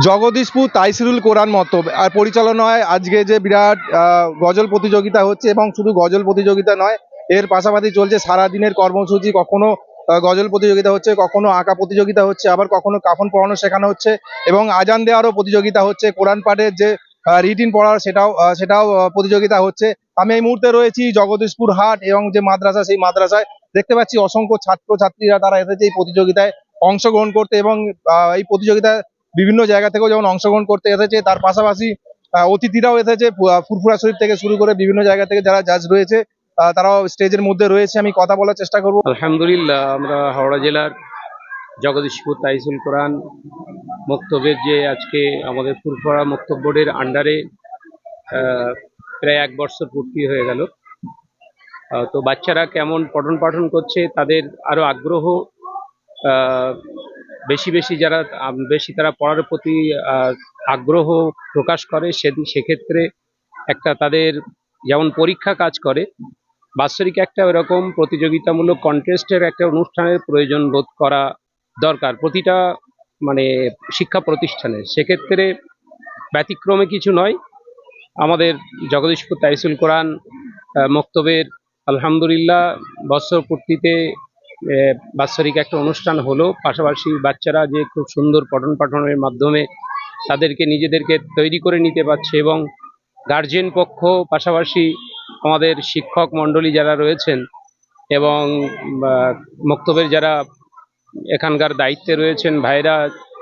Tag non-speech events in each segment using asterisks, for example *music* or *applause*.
জগদীশপুর তাইসিরুল কোরআন মতব আর পরিচালনায় আজকে যে বিরাট গজল প্রতিযোগিতা হচ্ছে এবং শুধু গজল প্রতিযোগিতা নয়, এর পাশাপাশি চলছে সারা দিনের কর্মসূচি। কখনো গজল প্রতিযোগিতা হচ্ছে, কখনো আঁকা প্রতিযোগিতা হচ্ছে, আবার কখনো কাফন পড়ানো শেখানো হচ্ছে এবং আজান দেওয়ারও প্রতিযোগিতা হচ্ছে। কোরআন পাঠের যে রিটিন পড়ার সেটাও সেটাও প্রতিযোগিতা হচ্ছে। আমি এই মুহূর্তে রয়েছি জগদীশপুর হাট এবং যে মাদ্রাসা, সেই মাদ্রাসায় দেখতে পাচ্ছি অসংখ্য ছাত্র ছাত্রীরা তারা এসেছে এই প্রতিযোগিতায় অংশগ্রহণ করতে এবং এই প্রতিযোগিতায় বিভিন্ন জায়গা থেকেও যেমন অংশগ্রহণ করতে এসেছে, তার পাশাপাশি অতিথিরাও এসেছে ফুরফুরা শরীফ থেকে শুরু করে বিভিন্ন জায়গা থেকে যারা জাজ রয়েছে তারাও স্টেজের মধ্যে রয়েছে, আমি কথা বলার চেষ্টা করব। আলহামদুলিল্লাহ, আমরা হাওড়া জেলার জগদীশপুর তাইসুল কোরআন মক্তবের যে আজকে আমাদের ফুরফরা মক্তব বোর্ডের আন্ডারে প্রায় এক বছর পূর্তি হয়ে গেল। তো বাচ্চারা কেমন পঠন পাঠন করছে, তাদের আরও আগ্রহ বেশি বেশি যারা বেশি তারা পড়ার প্রতি আগ্রহ প্রকাশ করে সেদি সেক্ষেত্রে একটা তাদের যেমন পরীক্ষা কাজ করে বাৎসরিক একটা এরকম প্রতিযোগিতামূলক কন্টেস্টের একটা অনুষ্ঠানের প্রয়োজন বোধ করা দরকার প্রতিটা মানে শিক্ষা প্রতিষ্ঠানে। সেক্ষেত্রে ব্যতিক্রমে কিছু নয়। আমাদের জগদীশপুর তাইসুল কোরআন মক্তবের আলহামদুলিল্লাহ বৎসর পূর্তিতে আহ, বাৎসরিক একটা অনুষ্ঠান হলো। পাশাপাশি বাচ্চারা যে খুব সুন্দর পঠন পাঠনের মাধ্যমে তাদেরকে, নিজেদেরকে তৈরি করে নিতে পারছে এবং গার্জেন পক্ষ, পাশাপাশি আমাদের শিক্ষক মণ্ডলী যারা রয়েছেন এবং মক্তবের যারা এখানকার দায়িত্বে রয়েছেন, ভাইরা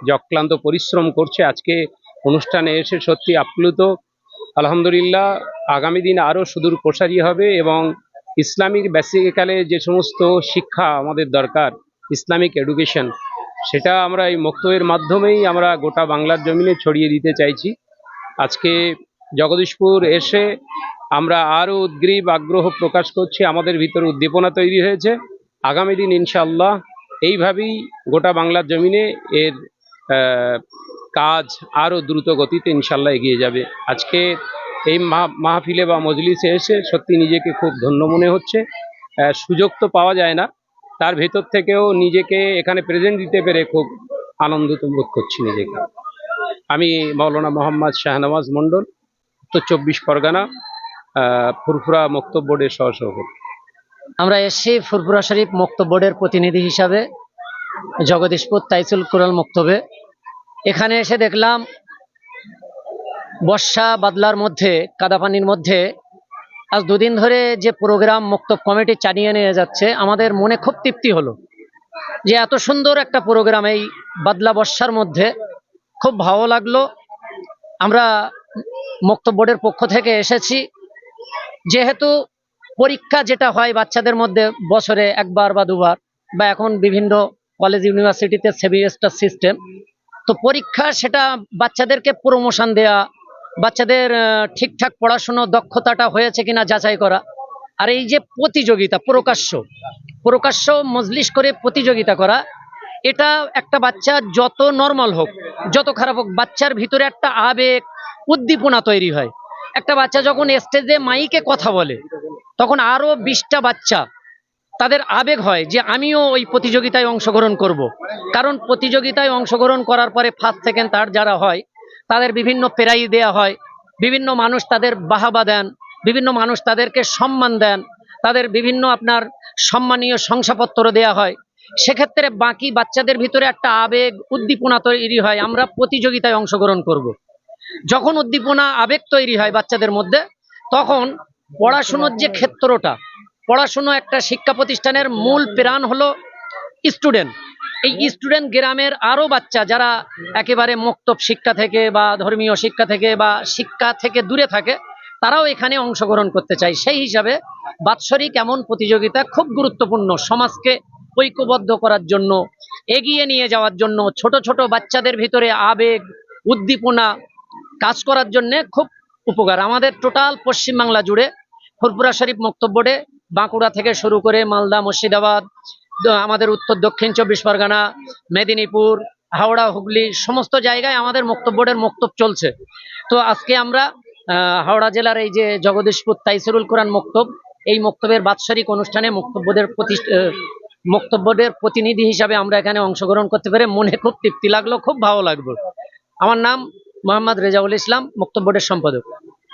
যক্লান্ত পরিশ্রম করছে, আজকে অনুষ্ঠানে এসে সত্যি আপ্লুত। আলহামদুলিল্লাহ, আগামী দিন আরও সুদূর প্রসারী হবে এবং ইসলামিক বেসিক্যালে যে সমস্ত শিক্ষা আমাদের দরকার, ইসলামিক এডুকেশন সেটা আমরা এই মক্তবের মাধ্যমেই আমরা গোটা বাংলার জমিনে ছড়িয়ে দিতে চাইছি। আজকে জগদীশপুর এসে আমরা আরও উদ্গ্রীব আগ্রহ প্রকাশ করছি, আমাদের ভিতরে উদ্দীপনা তৈরি হয়েছে। আগামী দিন ইনশাআল্লাহ এইভাবেই গোটা বাংলার জমিনে এর কাজ আরও দ্রুত গতিতে ইনশাল্লাহ এগিয়ে যাবে। আজকে এই মাহ- মাহফিলে বা মজলিসে এসে সত্যি নিজেকে খুব ধন্য মনে হচ্ছে। সুযোগ তো পাওয়া যায় না। তার ভেতর থেকেও নিজেকে এখানে প্রেজেন্ট দিতে পেরে খুব আনন্দিত বোধ করছি নিজেকে। আমি মৌলানা মোহাম্মদ শাহনওয়াজ মণ্ডল, উত্তর চব্বিশ পরগনা ফুরফুরা মক্তব বোর্ডের সহসভাপতি। আমরা এসেছি ফুরফুরা শরীফ মক্তব বোর্ডের প্রতিনিধি হিসাবে, জগদীশপুর তাইসুল কুরাল মক্তবে। এখানে এসে দেখলাম বর্ষা বাদলার মধ্যে, কাদাপানির মধ্যে, আজ দুদিন ধরে যে প্রোগ্রাম মক্তব কমিটি চালিয়ে নিয়ে যাচ্ছে, আমাদের মনে খুব তৃপ্তি হলো যে এত সুন্দর একটা প্রোগ্রাম এই বাদলা বর্ষার মধ্যে। খুব ভালো লাগল। আমরা মক্তব বোর্ডের পক্ষ থেকে এসেছি। যেহেতু পরীক্ষা যেটা হয় বাচ্চাদের মধ্যে বছরে একবার বা দুবার, বা এখন বিভিন্ন কলেজ ইউনিভার্সিটিতে সেমিস্টার সিস্টেম তো পরীক্ষা সেটা বাচ্চাদেরকে প্রমোশন দেয়া বাচ্চাদের ঠিকঠাক পড়াশুনো, দক্ষতাটা হয়েছে কিনা যাচাই করা আর এই যে প্রতিযোগিতা, প্রকাশ্য প্রকাশ্য মজলিস করে প্রতিযোগিতা করা, এটা একটা বাচ্চা যত নর্মাল হোক, যত খারাপ হোক, বাচ্চার ভিতরে একটা আবেগ, উদ্দীপনা তৈরি হয় একটা বাচ্চা যখন স্টেজে মাইকে কথা বলে, তখন আরও বিশটা বাচ্চা তাদের আবেগ হয় যে, আমিও ওই প্রতিযোগিতায় অংশগ্রহণ করব। কারণ প্রতিযোগিতায় অংশগ্রহণ করার পরে ফার্স্ট সেকেন্ড থার্ড যারা হয় তাদের বিভিন্ন প্রাইজ দেয়া হয়। বিভিন্ন মানুষ তাদের বাহাবা দেন। বিভিন্ন মানুষ তাদেরকে সম্মান দেন। তাদের বিভিন্ন আপনার সম্মানীয় শংসাপত্র দেয়া হয়। সেক্ষেত্রে বাকি বাচ্চাদের ভিতরে একটা আবেগ, উদ্দীপনা তৈরি হয়। আমরা প্রতিযোগিতায় অংশগ্রহণ করব। যখন উদ্দীপনা, আবেগ তৈরি হয় বাচ্চাদের মধ্যে, তখন পড়াশুনোর যে ক্ষেত্রটা, পড়াশুনো একটা শিক্ষা প্রতিষ্ঠানের মূল প্রাণ হলো স্টুডেন্ট এই স্টুডেন্ট গ্রামের আরও বাচ্চা যারা একেবারে মুক্তব শিক্ষা থেকে বা ধর্মীয় শিক্ষা থেকে বা শিক্ষা থেকে দূরে থাকে, তারাও এখানে অংশগ্রহণ করতে চায়। সেই হিসাবে বাৎসরিক এমন প্রতিযোগিতা খুব গুরুত্বপূর্ণ সমাজকে ঐক্যবদ্ধ করার জন্য, এগিয়ে নিয়ে যাওয়ার জন্য, ছোট ছোট বাচ্চাদের ভিতরে আবেগ, উদ্দীপনা কাজ করার জন্য খুব উপকার। আমাদের টোটাল পশ্চিমবাংলা জুড়ে ফুরপুরা শরীফ মক্তব্যে বাঁকুড়া থেকে শুরু করে মালদা, মুর্শিদাবাদ আমাদের উত্তর দক্ষিণ চব্বিশ পরগনা, মেদিনীপুর, হাওড়া, হুগলি, সমস্ত জায়গায় আমাদের মক্তব্যের মক্তব চলছে। তো আজকে আমরা হাওড়া জেলার এই যে জগদীশপুর তাইসিরুল কোরআন মক্তব এই মক্তবের বাৎসরিক অনুষ্ঠানে মক্তব্যদের প্রতিষ্ঠা মক্তব্যদের প্রতিনিধি হিসাবে আমরা এখানে অংশগ্রহণ করতে পেরে মনে খুব তৃপ্তি লাগল, খুব ভালো লাগল। আমার নাম মোহাম্মদ রেজাউল ইসলাম মুক্তব বোর্ডের সম্পাদক।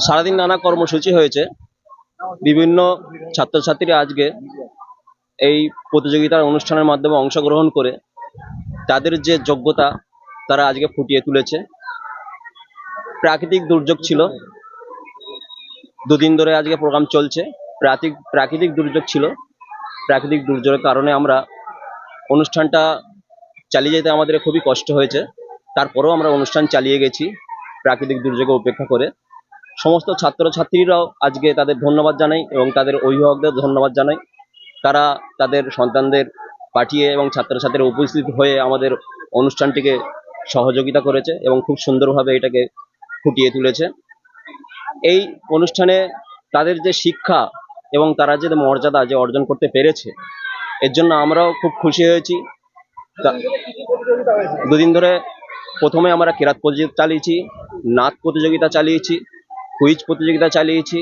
সারাদিন নানা কর্মসূচি হয়েছে। বিভিন্ন ছাত্রছাত্রীরা আজকে এই প্রতিযোগিতার অনুষ্ঠানের মাধ্যমে অংশগ্রহণ করে তাদের যে যোগ্যতা তারা আজকে ফুটিয়ে তুলেছে। প্রাকৃতিক দুর্যোগ ছিল। দুদিন ধরে আজকে প্রোগ্রাম চলছে। প্রাকৃতিক প্রাকৃতিক দুর্যোগ ছিল। প্রাকৃতিক দুর্যোগের কারণে আমরা অনুষ্ঠানটা চালিয়ে যেতে আমাদের খুবই কষ্ট হয়েছে। তারপরেও আমরা অনুষ্ঠান চালিয়ে গেছি প্রাকৃতিক দুর্যোগে উপেক্ষা করে। সমস্ত ছাত্রছাত্রীরাও আজকে তাদের ধন্যবাদ জানাই এবং তাদের অভিভাবকদের ধন্যবাদ জানাই। তারা তাদের সন্তানদের পাঠিয়ে এবং ছাত্রছাত্রীরা উপস্থিত হয়ে আমাদের অনুষ্ঠানটিকে সহযোগিতা করেছে এবং খুব সুন্দরভাবে এটাকে ফুটিয়ে তুলেছে। এই অনুষ্ঠানে তাদের যে শিক্ষা এবং তারা যে মর্যাদা যে অর্জন করতে পেরেছে, এর জন্য আমরাও খুব খুশি হয়েছি। দুদিন ধরে প্রথমে আমরা কেরাত প্রতিযোগিতা চালিয়েছি, নাচ প্রতিযোগিতা চালিয়েছি কুইজ প্রতিযোগিতা চালিয়েছি,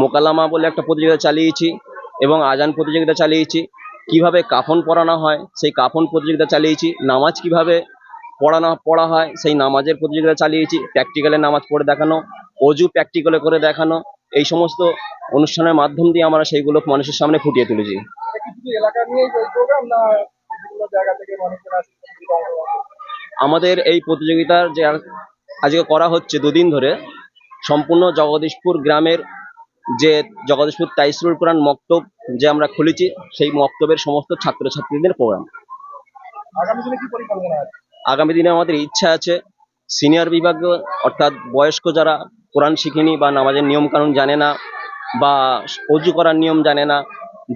মোকালামা বলে একটা প্রতিযোগিতা চালিয়েছি এবং আজান প্রতিযোগিতা চালিয়েছি। কীভাবে কাফন পড়ানো হয়, সেই কাফন প্রতিযোগিতা চালিয়েছি। নামাজ কীভাবে পড়ানো, পড়া হয়, সেই নামাজের প্রতিযোগিতা চালিয়েছি। প্র্যাকটিক্যালে নামাজ পড়ে দেখানো, অজু প্র্যাকটিক্যালে করে দেখানো, এই সমস্ত অনুষ্ঠানের মাধ্যম দিয়ে আমরা সেইগুলো মানুষের সামনে ফুটিয়ে তুলেছি। আমাদের এই প্রতিযোগিতার যে আজকে করা হচ্ছে দুদিন ধরে সম্পূর্ণ জগদীশপুর গ্রামের যে জগদীশপুর তাইসরুল কোরআন মক্তব যে আমরা খুলেছি সেই মক্তবের সমস্ত ছাত্রছাত্রীদের প্রোগ্রাম। আগামী দিনে আমাদের ইচ্ছা আছে সিনিয়র বিভাগ অর্থাৎ বয়স্ক যারা কোরআন শিখিনি বা নামাজের নিয়ম কানুন জানে না বা অজু করার নিয়ম জানে না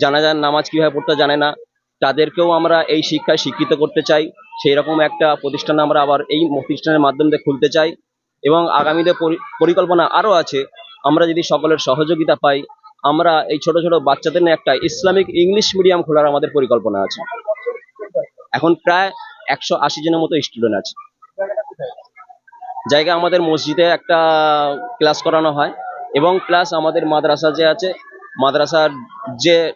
জানাজার নামাজ কীভাবে পড়তে জানে না তাদেরকেও আমরা এই শিক্ষায় শিক্ষিত করতে চাই। সেই রকম একটা প্রতিষ্ঠান আমরা আবার এই প্রতিষ্ঠানের মাধ্যমে খুলতে চাই। এবং আগামীতে পরি- পরিকল্পনা আরও আছে। আমরা যদি সকলের সহযোগিতা পাই, আমরা এই ছোট ছোট বাচ্চাদের নিয়ে একটা ইসলামিক ইংলিশ মিডিয়াম খোলার আমাদের পরিকল্পনা আছে। এখন প্রায় একশো আশি জনের মতো স্টুডেন্ট আছে। জায়গা আমাদের মসজিদে একটা ক্লাস করানো হয় এবং প্লাস আমাদের মাদ্রাসা যে আছে, মাদ্রাসার যে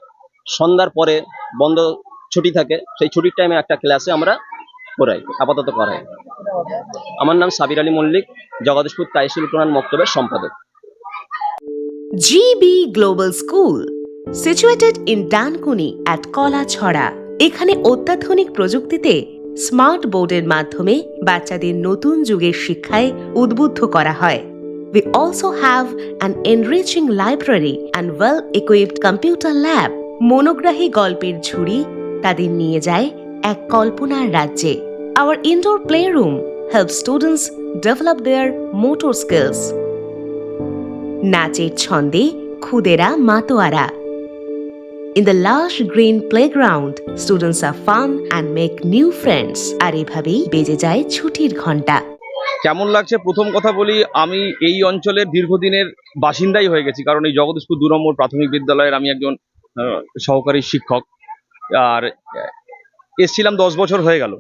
সন্ধ্যার পরে বন্ধ ছুটি থাকে, সেই ছুটির টাইমে একটা ক্লাসে আমরা করাই, আপাতত করাই। আমার নাম সাবির আলী মল্লিক জগদীশপুর তাইসুল কোরআন মক্তবের সম্পাদক। GB Global School, situated in Dankuni at Kalachhara. এখানে অত্যাধুনিক প্রযুক্তিতে স্মার্ট বোর্ডের মাধ্যমে বাচ্চাদের নতুন যুগের শিক্ষায় উদ্বুদ্ধ করা হয়। We also have an enriching library and well-equipped computer lab. মনোগ্রাহী গল্পের ঝুড়ি তাদের নিয়ে যায় এক কল্পনার রাজ্যে। Our indoor playroom helps students develop their motor skills. নাচের ছন্দে খুদেরা মাতোয়ারা In the lush green playground, students are fun and make new friends. আর এভাবেই বেজে যায় ছুটির ঘণ্টা কেমন লাগছে? প্রথম কথা বলি আমি এই অঞ্চলের দীর্ঘদিনের বাসিন্দাই হয়ে গেছি কারণ এই জগদীশপুর দু নম্বর প্রাথমিক বিদ্যালয়ের আমি একজন সহকারী শিক্ষক। আর এসছিলাম দশ বছর হয়ে গেল।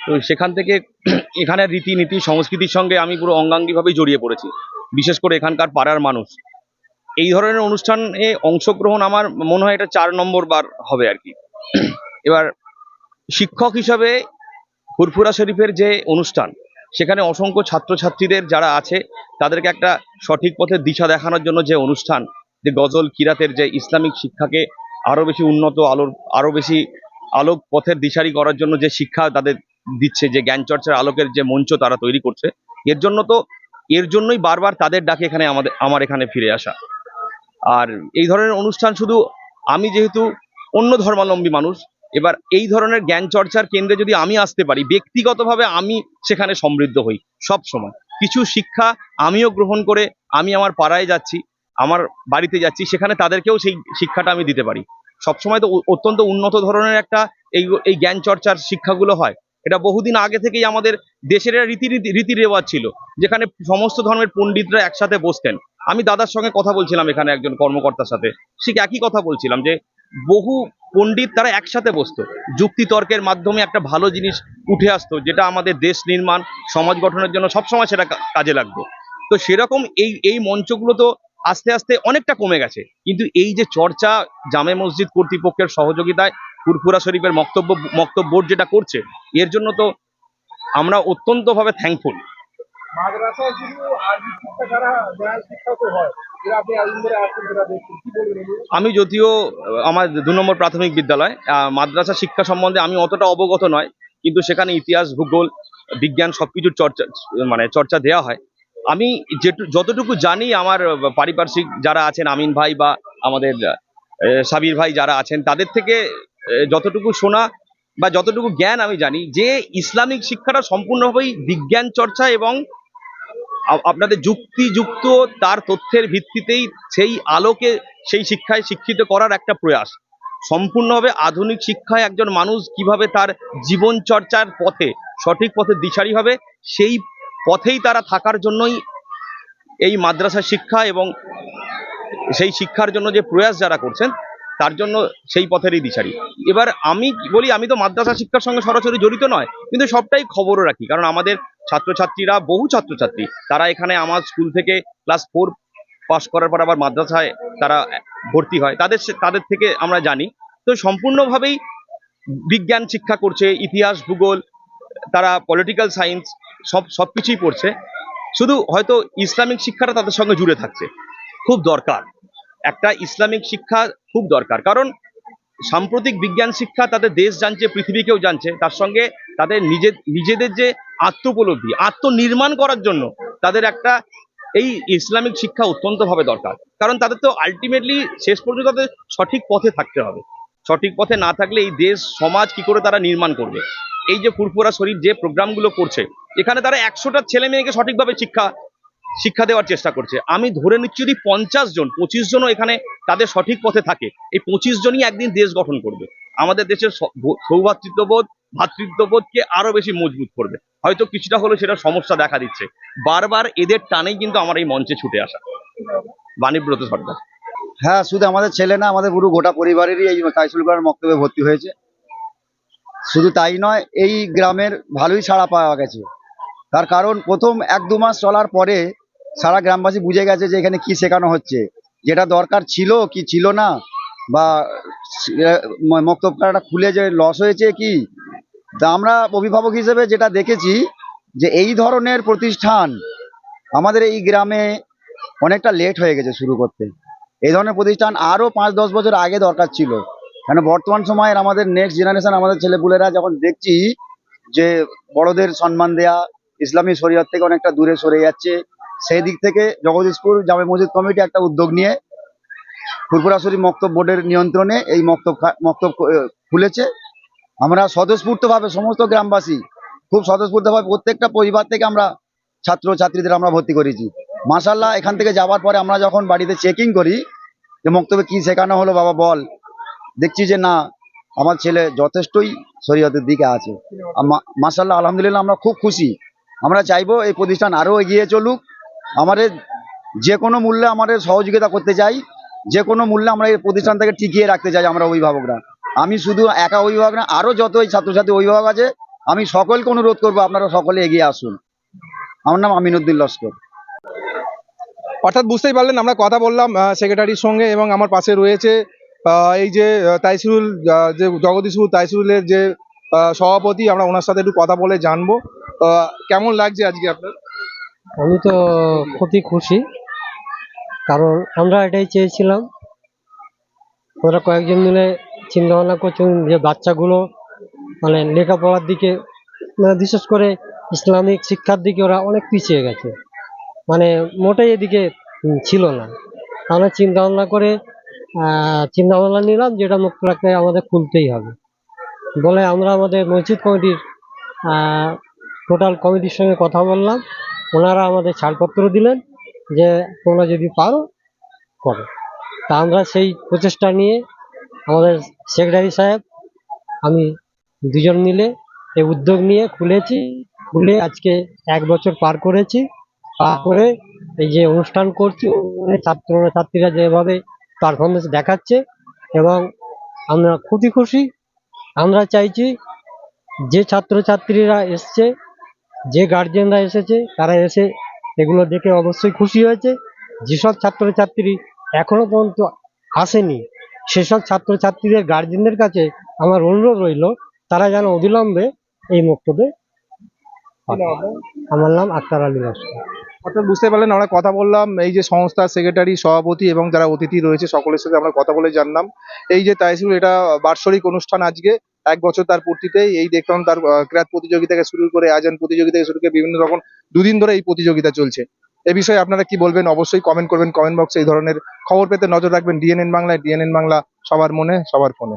তো সেখান থেকে *clears throat* এখানের রীতিনীতি, সংস্কৃতির সঙ্গে আমি পুরো অঙ্গাঙ্গিভাবেই জড়িয়ে পড়েছি। বিশেষ করে এখানকার পাড়ার মানুষ। এই ধরনের অনুষ্ঠানে অংশগ্রহণ আমার মনে হয় এটা চার নম্বর বার হবে আর কি। *clears throat* এবার, শিক্ষক হিসাবে ফুরফুরা শরীফের যে অনুষ্ঠান, সেখানে অসংখ্য ছাত্রছাত্রীদের যারা আছে, তাদেরকে একটা সঠিক পথের দিশা দেখানোর জন্য যে অনুষ্ঠান, যে গজল কিরাতের যে ইসলামিক শিক্ষাকে আরও বেশি উন্নত, আলোর আরও বেশি আলোক পথের দিশারি করার জন্য যে শিক্ষা তাদের দিচ্ছে যে জ্ঞান চর্চার আলোকের যে মঞ্চ তারা তৈরি করছে। এর জন্য তো, এর জন্যই বারবার তাদের ডাকে এখানে আমাদের, আমার এখানে ফিরে আসা। আর এই ধরনের অনুষ্ঠান শুধু আমি যেহেতু অন্য ধর্মাবলম্বী মানুষ, এবার এই ধরনের জ্ঞান চর্চার কেন্দ্রে যদি আমি আসতে পারি, ব্যক্তিগতভাবে আমি সেখানে সমৃদ্ধ হই সব সময়। কিছু শিক্ষা আমিও গ্রহণ করে আমি আমার পাড়ায় যাচ্ছি, আমার বাড়িতে যাচ্ছি, সেখানে তাদেরকেও সেই শিক্ষাটা আমি দিতে পারি। সবসময় তো অত্যন্ত উন্নত ধরনের একটা এই এই জ্ঞান চর্চার শিক্ষাগুলো হয়। এটা বহুদিন আগে থেকেই আমাদের দেশের রীতি রীতি রেওয়াজ ছিল, যেখানে সমস্ত ধর্মের পণ্ডিতরা একসাথে বসতেন। আমি দাদার সঙ্গে কথা বলছিলাম এখানে একজন কর্মকর্তার সাথে, ঠিক একই কথা বলছিলাম যে বহু পণ্ডিত তারা একসাথে বসতো। যুক্তি তর্কের মাধ্যমে একটা ভালো জিনিস উঠে আসতো, যেটা আমাদের দেশ নির্মাণ, সমাজ গঠনের জন্য সবসময় সেটা কাজে লাগতো। তো সেরকম এই এই মঞ্চগুলো তো আস্তে আস্তে অনেকটা কমে গেছে। কিন্তু এই যে চর্চা জামে মসজিদ কর্তৃপক্ষের সহযোগিতায় ফুরফুরা শরীফের মক্তব্য বক্তব্য বোর্ড যেটা করছে এর জন্য তো আমরা অত্যন্তভাবে থ্যাঙ্কফুল? আমি যদিও আমার দু নম্বর প্রাথমিক বিদ্যালয় মাদ্রাসা শিক্ষা সম্বন্ধে আমি অতটা অবগত নয় কিন্তু সেখানে ইতিহাস ভূগোল বিজ্ঞান সবকিছুর চর্চা মানে চর্চা দেওয়া হয়। আমি যেটু যতটুকু জানি আমার পারিপার্শ্বিক যারা আছেন আমিন ভাই বা আমাদের সাবির ভাই যারা আছেন তাদের থেকে যতটুকু শোনা বা যতটুকু জ্ঞান আমি জানি, যে ইসলামিক শিক্ষাটা সম্পূর্ণভাবেই বিজ্ঞান চর্চা এবং আপনাদের যুক্তিযুক্ত তার তথ্যের ভিত্তিতেই সেই আলোকে সেই শিক্ষায় শিক্ষিত করার একটা প্রয়াস। সম্পূর্ণভাবে আধুনিক শিক্ষায় একজন মানুষ কীভাবে তার জীবন চর্চার পথে, সঠিক পথে দিশারি হবে, সেই পথেই তারা থাকার জন্যই এই মাদ্রাসা শিক্ষা এবং সেই শিক্ষার জন্য যে প্রয়াস যারা করছেন তার জন্য সেই পথেরই দিশারি এবার আমি বলি, আমি তো মাদ্রাসা শিক্ষার সঙ্গে সরাসরি জড়িত নয়, কিন্তু সবটাই খবরও রাখি। কারণ আমাদের ছাত্রছাত্রীরা, বহু ছাত্রছাত্রী, তারা এখানে আমার স্কুল থেকে ক্লাস ফোর পাস করার পর আবার মাদ্রাসায় তারা ভর্তি হয়। তাদের তাদের থেকে আমরা জানি। তো সম্পূর্ণভাবেই বিজ্ঞান শিক্ষা করছে, ইতিহাস, ভূগোল, তারা পলিটিক্যাল সায়েন্স সব সব কিছুই পড়ছে। শুধু হয়তো ইসলামিক শিক্ষাটা তাদের সঙ্গে জুড়ে থাকছে। খুব দরকার। একটা ইসলামিক শিক্ষা খুব দরকার। কারণ সাম্প্রতিক বিজ্ঞান শিক্ষা তাদের দেশ জানছে, পৃথিবীকেও জানছে। তার সঙ্গে তাদের নিজে নিজেদের যে আত্মোপলব্ধি, আত্মনির্মাণ করার জন্য তাদের একটা এই ইসলামিক শিক্ষা অত্যন্তভাবে দরকার। কারণ তাদের তো আলটিমেটলি শেষ পর্যন্ত তাদের সঠিক পথে থাকতে হবে। সঠিক পথে না থাকলে এই দেশ, সমাজ কি করে তারা নির্মাণ করবে? এই যে ফুরফুরা শরীফ যে প্রোগ্রামগুলো করছে, এখানে তারা একশোটা ছেলে মেয়েকে সঠিকভাবে শিক্ষা শিক্ষা দেওয়ার চেষ্টা করছে। আমি ধরে নিচ্ছি যদি পঞ্চাশ জন, পঁচিশ জনও এখানে তাদের সঠিক পথে থাকে, এই পঁচিশ জনই একদিন দেশ গঠন করবে। আমাদের দেশের সৌভাতৃত্ববোধ, ভাতৃত্ববোধকে আরও বেশি মজবুত করবে। হয়তো কিছুটা হলেও সেটা সমস্যা দেখা দিচ্ছে। বারবার এদের টানেই কিন্তু আমার এই মঞ্চে ছুটে আসা। বাণীব্রত সর্দার হ্যাঁ শুধু আমাদের ছেলে না, আমাদের পুরো গোটা পরিবারেরই এই তাইসুল করার মক্তব্যে ভর্তি হয়েছে। শুধু তাই নয়, এই গ্রামের ভালোই সাড়া পাওয়া গেছে। তার কারণ, প্রথম এক দু মাস চলার পরে সারা গ্রামবাসী বুঝে গেছে যে এখানে কি শেখানো হচ্ছে। যেটা দরকার ছিল কি ছিল না? বা মক্তব করাটা খুলে যে লস হয়েছে কি? তা আমরা অভিভাবক হিসেবে যেটা দেখেছি যে এই ধরনের প্রতিষ্ঠান আমাদের এই গ্রামে অনেকটা লেট হয়ে গেছে শুরু করতে। এই ধরনের প্রতিষ্ঠান আরও পাঁচ, দশ বছর আগে দরকার ছিল। কেন বর্তমান সময়ের আমাদের নেক্সট জেনারেশন আমাদের ছেলেপুলেরা যখন দেখছি যে বড়দের সম্মান দেয়া, ইসলামী শরীয়ত থেকে অনেকটা দূরে সরে যাচ্ছে সেই দিক থেকে জগদীশপুর জামে মসজিদ কমিটি একটা উদ্যোগ নিয়ে ফুরপুরা শরীফ মক্তব বোর্ডের নিয়ন্ত্রণে এই মক্তব মক্তব খুলেছে। আমরা স্বতঃস্ফূর্তভাবে সমস্ত গ্রামবাসী খুব স্বতঃস্ফূর্তভাবে প্রত্যেকটা পরিবার থেকে আমরা ছাত্র ছাত্রীদের আমরা ভর্তি করেছি। মাসাল্লাহ এখান থেকে যাওয়ার পরে আমরা যখন বাড়িতে চেকিং করি যে মক্তবে কি শেখানো হলো, বাবা বল, দেখছি যে না, আমার ছেলে যথেষ্টই শরীয়তের দিকে আছে। মাসাল্লাহ আলহামদুলিল্লাহ আমরা খুব খুশি। আমরা চাইব এই প্রতিষ্ঠান আরও এগিয়ে চলুক। আমাদের যে কোনো মূল্যে আমাদের সহযোগিতা করতে চাই যে কোনো মূল্যে আমরা এই প্রতিষ্ঠানটাকে টিকিয়ে রাখতে চাই আমরা অভিভাবকরা। আমি শুধু একা অভিভাবক না আরও যত এই ছাত্রছাত্রী অভিভাবক আছে আমি সকলকে অনুরোধ করব আপনারা সকলে এগিয়ে আসুন। আমার নাম আমিনুদ্দিন লস্কর। অর্থাৎ বুঝতেই পারলেন আমরা কথা বললাম সেক্রেটারির সঙ্গে এবং আমার পাশে রয়েছে এই যে আহ, তাইসুল যে জগদীশপুর তাইসুলের যে সভাপতি আমরা ওনার সাথে একটু কথা বলে জানব। কেমন লাগছে আজকে আপনার? আমি তো খুবই খুশি। কারণ আমরা এটাই চেয়েছিলাম। ওরা কয়েকজন মিলে চিন্তা ভাবনা করছেন যে বাচ্চাগুলো মানে লেখাপড়ার দিকে মানে বিশেষ করে ইসলামিক শিক্ষার দিকে ওরা অনেক পিছিয়ে গেছে। মানে মোটেই এদিকে ছিল না। আমরা চিন্তা ভাবনা করে চিন্তা ভাবনা নিলাম যেটা মুক্তরাকে আমাদের খুলতেই হবে। বলে আমরা আমাদের মসজিদ কমিটির টোটাল কমিটির সঙ্গে কথা বললাম। ওনারা আমাদের ছাড়পত্র দিলেন যে তোমরা যদি পারো, করো। তা আমরা সেই প্রচেষ্টা নিয়ে আমাদের সেক্রেটারি সাহেব, আমি দুজন মিলে এই উদ্যোগ নিয়ে খুলেছি, খুলে আজকে এক বছর পার করেছি। পার করে এই যে অনুষ্ঠান করছি ছাত্র ছাত্রীরা যেভাবে পারফরমেন্স দেখাচ্ছে এবং আমরা খুবই খুশি। আমরা চাইছি যে ছাত্রছাত্রীরা এসছে যে গার্জেনরা এসেছে, তারা এসে এগুলো দেখে অবশ্যই খুশি হয়েছে। যেসব ছাত্রছাত্রী এখনও পর্যন্ত আসেনি, সেসব ছাত্রছাত্রীদের গার্জেনদের কাছে আমার অনুরোধ রইল, তারা যেন অবিলম্বে এই বক্তব্যে আমার নাম আক্তার আলী লস্কর। অর্থাৎ বুঝতে পারলেন, আমরা কথা বললাম, এই যে সংস্থার সেক্রেটারি সভাপতি এবং যারা অতিথি রয়েছে, সকলের সাথে আমরা কথা বলে জানলাম। এই যে তাইসুল, এটা বার্ষরিক অনুষ্ঠান আজকে। এক বছর তার পূর্তিতে এই দেখলাম তার ক্রাত প্রতিযোগিতা থেকে শুরু করে আজান প্রতিযোগিতা থেকে শুরু করে বিভিন্ন রকম দুদিন ধরে এই প্রতিযোগিতা চলছে। এ বিষয়ে আপনারা কি বলবেন? অবশ্যই কমেন্ট করবেন। কমেন্ট বক্সে এই ধরনের খবর পেতে নজর রাখবেন। ডিএনএন বাংলায় ডিএনএন বাংলা সবার মনে, সবার ফোনে।